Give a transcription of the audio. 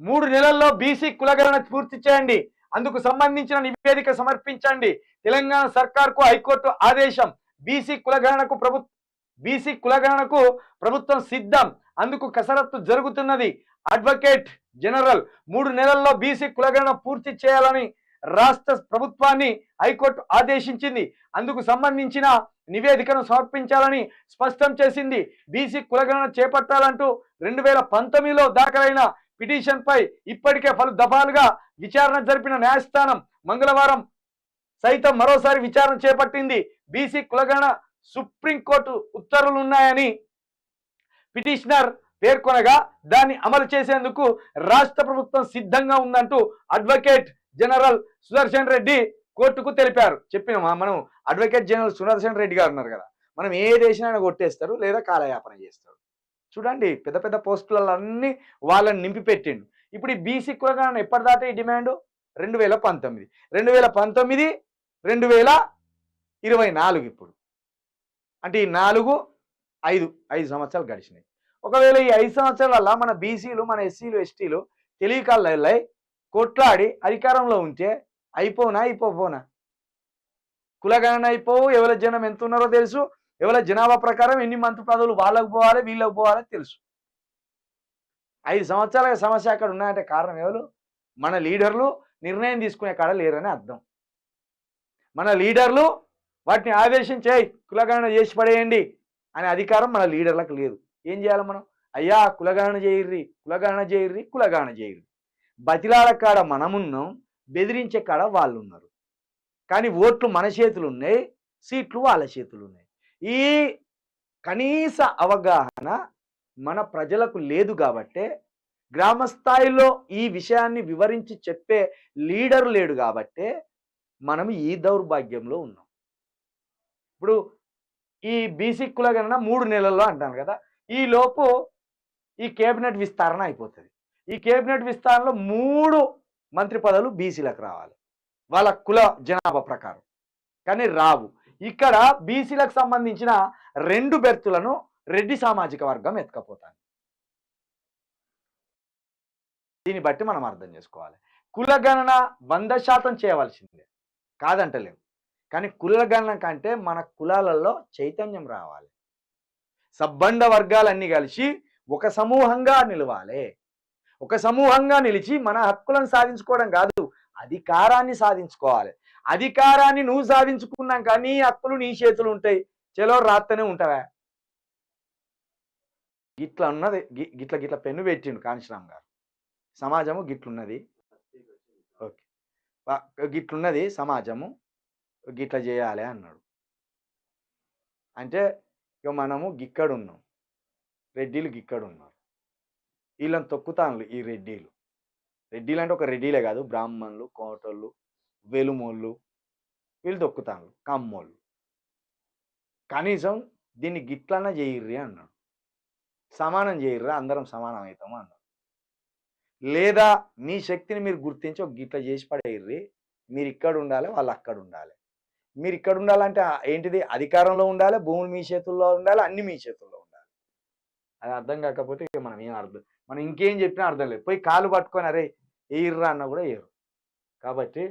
మూడు నెలల్లో బీసీ కులగణన పూర్తి చేయండి. అందుకు సంబంధించిన నివేదిక సమర్పించండి. తెలంగాణ సర్కార్కు హైకోర్టు ఆదేశం. బీసీ కులగణనకు ప్రభు బీసీ కులగణనకు ప్రభుత్వం సిద్ధం. అందుకు కసరత్తు జరుగుతున్నది. అడ్వకేట్ జనరల్ మూడు నెలల్లో బీసీ కులగణన పూర్తి చేయాలని రాష్ట్ర ప్రభుత్వాన్ని హైకోర్టు ఆదేశించింది. అందుకు సంబంధించిన నివేదికను సమర్పించాలని స్పష్టం చేసింది. బీసీ కులగణన చేపట్టాలంటూ రెండు వేల పంతొమ్మిదిలో దాఖలైన పిటిషన్ పై ఇప్పటికే పలు దఫాలుగా విచారణ జరిపిన న్యాయస్థానం మంగళవారం సైతం మరోసారి విచారణ చేపట్టింది. బీసీ కులగణ సుప్రీంకోర్టు ఉత్తర్వులు ఉన్నాయని పిటిషనర్ పేర్కొనగా దాన్ని అమలు చేసేందుకు రాష్ట్ర ప్రభుత్వం సిద్ధంగా ఉందంటూ అడ్వకేట్ జనరల్ సుదర్శన్ రెడ్డి కోర్టుకు తెలిపారు. చెప్పిన మనం అడ్వకేట్ జనరల్ సుదర్శన్ రెడ్డి గారు ఉన్నారు కదా మనం ఏ దేశాన్ని కొట్టేస్తారు లేదా కాలయాపన చేస్తారు. చూడండి పెద్ద పెద్ద పోస్టులన్నీ వాళ్ళని నింపి పెట్టిండు. ఇప్పుడు ఈ బీసీ కులగణన ఎప్పటిదాకా ఈ డిమాండ్ రెండు వేల పంతొమ్మిది. రెండు వేల పంతొమ్మిది రెండు వేల ఇరవై నాలుగు ఇప్పుడు. అంటే ఈ నాలుగు ఐదు ఐదు సంవత్సరాలు గడిచినాయి. ఒకవేళ ఈ ఐదు సంవత్సరాల మన బీసీలు మన ఎస్సీలు ఎస్టీలు తెలియకాళ్ళై కొట్లాడి అధికారంలో ఉంటే అయిపోనా అయిపోపోనా కులగణన అయిపోవు ఎవరి జనం ఎంత ఉన్నారో తెలుసు. ఎవరి జనాభా ప్రకారం ఎన్ని మంత్రి పదవులు వాళ్ళకు పోవాలి వీళ్ళకి పోవాలి తెలుసు. ఐదు సంవత్సరాల సమస్య అక్కడ ఉన్నాయంటే కారణం ఎవరు? మన లీడర్లు నిర్ణయం తీసుకునే కాడ లేరని అర్థం. మన లీడర్లు వాటిని ఆదేశించే కులగణన చేసి పడేయండి అనే అధికారం మన లీడర్లకు లేదు. ఏం చేయాలి మనం? అయ్యా కులగణన చేయర్రి కులగణన చేయర్రి కులగణన చేయర్రి. బతిలాడ కాడ మనమున్నాం బెదిరించే కాడ వాళ్ళు ఉన్నారు కానీ ఓట్లు మన చేతులు ఉన్నాయి సీట్లు వాళ్ళ చేతులు ఉన్నాయి. ఈ కనీస అవగాహన మన ప్రజలకు లేదు కాబట్టే గ్రామ స్థాయిలో ఈ విషయాన్ని వివరించి చెప్పే లీడర్ లేడు కాబట్టే మనం ఈ దౌర్భాగ్యంలో ఉన్నాం. ఇప్పుడు ఈ బీసీ కులగణన మూడు నెలల్లో అంటాను కదా ఈ లోపు ఈ కేబినెట్ విస్తరణ అయిపోతుంది. ఈ కేబినెట్ విస్తరణలో మూడు మంత్రి పదవులు బీసీలకు రావాలి. వాళ్ళ కుల జనాభా ప్రకారం. కానీ రావు. ఇక్కడ బీసీలకు సంబంధించిన రెండు బెర్తులను రెడ్డి సామాజిక వర్గం ఎత్తుకపోతాను దీన్ని బట్టి మనం అర్థం చేసుకోవాలి. కులగణన వంద శాతం చేయవలసిందే. కాదంటలేము కానీ కులగణన కంటే మన కులాలలో చైతన్యం రావాలి. సబ్బండ వర్గాలన్నీ కలిసి ఒక సమూహంగా నిలవాలి. ఒక సమూహంగా నిలిచి మన హక్కులను సాధించుకోవడం కాదు అధికారాన్ని సాధించుకోవాలి. అధికారాన్ని నువ్వు సాధించుకున్నాం కానీ హక్కులు నీ చేతులు ఉంటాయి. చెలో రాత్తనే ఉంటావా? గిట్ల ఉన్నది. గి- గిట్ల గిట్ల పెన్ను పెట్టిండు కాంశీరామ్ గారు. సమాజము గిట్లున్నది. ఓకే. గిట్లున్నది సమాజము. గిట్ల చేయాలి అన్నాడు. అంటే ఇక మనము గిక్కడున్నాం. రెడ్డిలు గిక్కడ ఉన్నారు వీళ్ళని తొక్కుతాను ఈ రెడ్డీలు. రెడ్డీలు అంటే ఒక రెడ్డిలే కాదు. బ్రాహ్మణులు కోటళ్ళు వెలుమోళ్ళు వీళ్ళు తొక్కుతాను కమ్మోళ్ళు. కనీసం దీన్ని గిట్లన్నా చేయిర్రి అన్నాడు. సమానం చేయర్రా అందరం సమానం అవుతాము అన్నాడు. లేదా మీ శక్తిని మీరు గుర్తించి ఒక గిట్ల చేసి పడేయర్రి మీరు ఇక్కడ ఉండాలి వాళ్ళు అక్కడ ఉండాలి మీరు ఇక్కడ ఉండాలంటే ఏంటిది? అధికారంలో ఉండాలి భూములు మీ చేతుల్లో ఉండాలి అన్ని మీ చేతుల్లో ఉండాలి. అది అర్థం కాకపోతే మనం ఏం అర్థం మనం ఇంకేం చెప్పినా అర్థం లేదు. పోయి కాలు పట్టుకొని అరే ఎయిర్రా అన్న కూడా వేయరు కాబట్టి